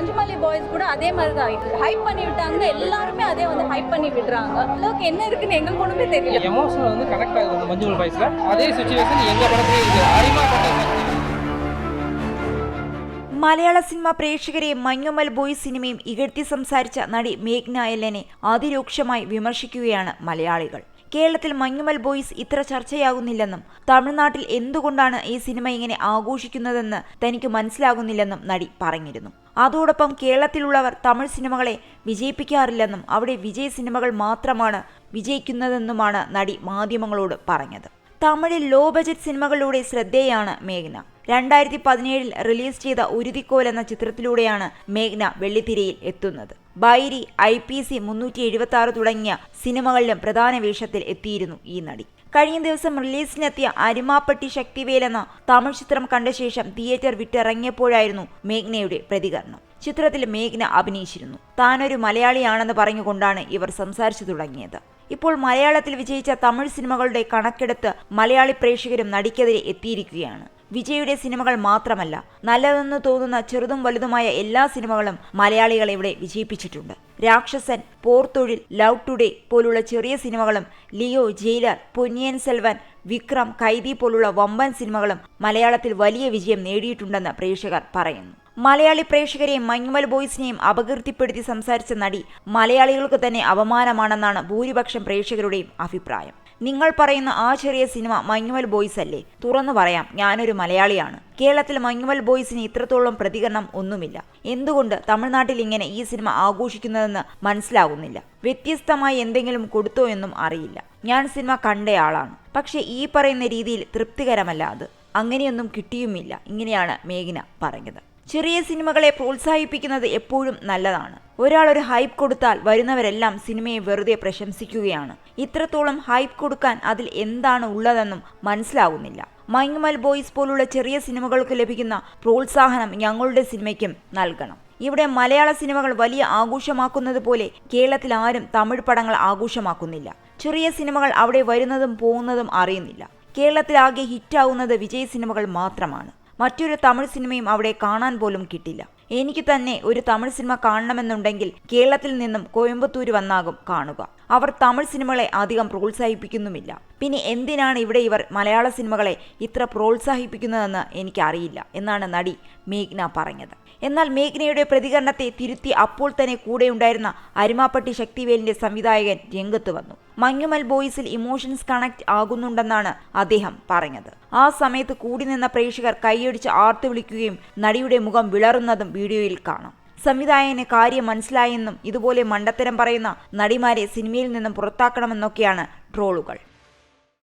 மஞ்சுமல்லி boys கூட அதே மாதிரி தான் ஹைப் பண்ணி விட்டாங்க எல்லாருமே அதே வந்து ஹைப் பண்ணி விடுறாங்க அளவுக்கு என்ன இருக்குன்னு எங்களுக்கு ஒண்ணுமே தெரியல எமோஷனல் வந்து கனெக்ட் ஆகுது அந்த மஞ்சுமல் பாய்ஸில் அதே சுச்சுவேஷன் எங்கள் படத்துலேயே இருக்குது அரிமா படம் മലയാള സിനിമ പ്രേക്ഷകരെ മഞ്ഞുമൽ ബോയ്സ് സിനിമയും ഇകഴ്ത്തി സംസാരിച്ച നടി മേഘ്ന എല്ലനെ അതിരൂക്ഷമായി വിമർശിക്കുകയാണ് മലയാളികൾ കേരളത്തിൽ മഞ്ഞുമൽ ബോയ്സ് ഇത്ര ചർച്ചയാകുന്നില്ലെന്നും തമിഴ്നാട്ടിൽ എന്തുകൊണ്ടാണ് ഈ സിനിമ ഇങ്ങനെ ആഘോഷിക്കുന്നതെന്ന് തനിക്ക് മനസ്സിലാകുന്നില്ലെന്നും നടി പറഞ്ഞിരുന്നു. അതോടൊപ്പം കേരളത്തിലുള്ളവർ തമിഴ് സിനിമകളെ വിജയിപ്പിക്കാറില്ലെന്നും അവിടെ വിജയ സിനിമകൾ മാത്രമാണ് വിജയിക്കുന്നതെന്നുമാണ് നടി മാധ്യമങ്ങളോട് പറഞ്ഞത്. തമിഴിൽ ലോ ബജറ്റ് സിനിമകളിലൂടെ ശ്രദ്ധേയാണ് മേഘ്ന. രണ്ടായിരത്തി പതിനേഴിൽ റിലീസ് ചെയ്ത ഉരുതിക്കോൽ എന്ന ചിത്രത്തിലൂടെയാണ് മേഘ്ന വെള്ളിത്തിരയിൽ എത്തുന്നത്. ബൈരി ഐ പി സി മുന്നൂറ്റി എഴുപത്തി ആറ് തുടങ്ങിയ സിനിമകളിലും പ്രധാന വേഷത്തിൽ എത്തിയിരുന്നു ഈ നടി. കഴിഞ്ഞ ദിവസം റിലീസിനെത്തിയ അരിമാപ്പട്ടി ശക്തിവേൽ എന്ന തമിഴ് ചിത്രം കണ്ട ശേഷം തിയേറ്റർ വിട്ടിറങ്ങിയപ്പോഴായിരുന്നു മേഘ്നയുടെ പ്രതികരണം. ചിത്രത്തിൽ മേഘ്ന അഭിനയിച്ചിരുന്നു. താനൊരു മലയാളിയാണെന്ന് പറഞ്ഞുകൊണ്ടാണ് ഇവർ സംസാരിച്ചു തുടങ്ങിയത്. ഇപ്പോൾ മലയാളത്തിൽ വിജയിച്ച തമിഴ് സിനിമകളുടെ കണക്കെടുത്ത് മലയാളി പ്രേക്ഷകരും നടിക്കെതിരെ എത്തിയിരിക്കുകയാണ്. വിജയുടെ സിനിമകൾ മാത്രമല്ല നല്ലതെന്ന് തോന്നുന്ന ചെറുതും വലുതുമായ എല്ലാ സിനിമകളും മലയാളികളെ ഇവിടെ വിജയിപ്പിച്ചിട്ടുണ്ട്. രാക്ഷസൻ പോർത്തൊഴിൽ ലവ് ടുഡേ പോലുള്ള ചെറിയ സിനിമകളും ലിയോ ജയിലർ പൊന്നിയൻ സെൽവൻ വിക്രം കൈദി പോലുള്ള വമ്പൻ സിനിമകളും മലയാളത്തിൽ വലിയ വിജയം നേടിയിട്ടുണ്ടെന്ന് പ്രേക്ഷകർ പറയുന്നു. മലയാളി പ്രേക്ഷകരെയും മഞ്ഞുമൽ ബോയ്സിനെയും അപകീർത്തിപ്പെടുത്തി സംസാരിച്ച നടി മലയാളികൾക്ക് തന്നെ അപമാനമാണെന്നാണ് ഭൂരിപക്ഷം പ്രേക്ഷകരുടെയും അഭിപ്രായം. നിങ്ങൾ പറയുന്ന ആ ചെറിയ സിനിമ മഞ്ഞുമൽ ബോയ്സ് അല്ലേ? തുറന്നു പറയാം ഞാനൊരു മലയാളിയാണ്. കേരളത്തിൽ മഞ്ഞുമൽ ബോയ്സിന് ഇത്രത്തോളം പ്രതികരണം ഒന്നുമില്ല. എന്തുകൊണ്ട് തമിഴ്നാട്ടിൽ ഇങ്ങനെ ഈ സിനിമ ആഘോഷിക്കുന്നതെന്ന് മനസ്സിലാകുന്നില്ല? വ്യത്യസ്തമായി എന്തെങ്കിലും കൊടുത്തോ എന്നും അറിയില്ല. ഞാൻ സിനിമ കണ്ടയാളാണ് പക്ഷേ ഈ പറയുന്ന രീതിയിൽ തൃപ്തികരമല്ല അത്. അങ്ങനെയൊന്നും കിട്ടിയുമില്ല. ഇങ്ങനെയാണ് മേഘന പറഞ്ഞത് ചെറിയ സിനിമകളെ പ്രോത്സാഹിപ്പിക്കുന്നത് എപ്പോഴും നല്ലതാണ്. ഒരാൾ ഒരു ഹൈപ്പ് കൊടുത്താൽ വരുന്നവരെല്ലാം സിനിമയെ വെറുതെ പ്രശംസിക്കുകയാണ്. ഇത്രത്തോളം ഹൈപ്പ് കൊടുക്കാൻ അതിൽ എന്താണ് ഉള്ളതെന്നും മനസ്സിലാകുന്നില്ല മൈങ്ങുമൽ ബോയ്സ് പോലുള്ള ചെറിയ സിനിമകൾക്ക് ലഭിക്കുന്ന പ്രോത്സാഹനം ഞങ്ങളുടെ സിനിമയ്ക്കും നൽകണം. ഇവിടെ മലയാള സിനിമകൾ വലിയ ആഘോഷമാക്കുന്നത് പോലെ കേരളത്തിൽ ആരും തമിഴ് പടങ്ങൾ ആഘോഷമാക്കുന്നില്ല. ചെറിയ സിനിമകൾ അവിടെ വരുന്നതും പോകുന്നതും അറിയുന്നില്ല. കേരളത്തിൽ ആകെ ഹിറ്റാവുന്നത് വിജയ് സിനിമകൾ മാത്രമാണ്. മറ്റൊരു തമിഴ് സിനിമയും അവിടെ കാണാൻ പോലും കിട്ടില്ല. എനിക്ക് തന്നെ ഒരു തമിഴ് സിനിമ കാണണമെന്നുണ്ടെങ്കിൽ കേരളത്തിൽ നിന്നും കോയമ്പത്തൂർ വന്നാകും കാണുക. അവർ തമിഴ് സിനിമകളെ അധികം പ്രോത്സാഹിപ്പിക്കുന്നുമില്ല. പിന്നെ എന്തിനാണ് ഇവിടെ ഇവർ മലയാള സിനിമകളെ ഇത്ര പ്രോത്സാഹിപ്പിക്കുന്നതെന്ന് എനിക്കറിയില്ല എന്നാണ് നടി മേഘ്ന പറഞ്ഞത്. എന്നാൽ മേഘ്നയുടെ പ്രതികരണത്തെ തിരുത്തി അപ്പോൾ തന്നെ കൂടെയുണ്ടായിരുന്ന അരിമാപ്പട്ടി ശക്തിവേലിന്റെ സംവിധായകൻ രംഗത്ത് വന്നു. മഞ്ഞുമൽ ബോയ്സിൽ ഇമോഷൻസ് കണക്ട് ആകുന്നുണ്ടെന്നാണ് അദ്ദേഹം പറഞ്ഞത്. ആ സമയത്ത് കൂടി നിന്ന പ്രേക്ഷകർ കൈയടിച്ച് ആർത്തു വിളിക്കുകയും നടിയുടെ മുഖം വിളറുന്നതും വീഡിയോയിൽ കാണാം. സംവിധായകന് കാര്യം മനസ്സിലായെന്നും ഇതുപോലെ മണ്ടത്തരം പറയുന്ന നടിമാരെ സിനിമയിൽ നിന്നും പുറത്താക്കണമെന്നൊക്കെയാണ് ട്രോളുകൾ.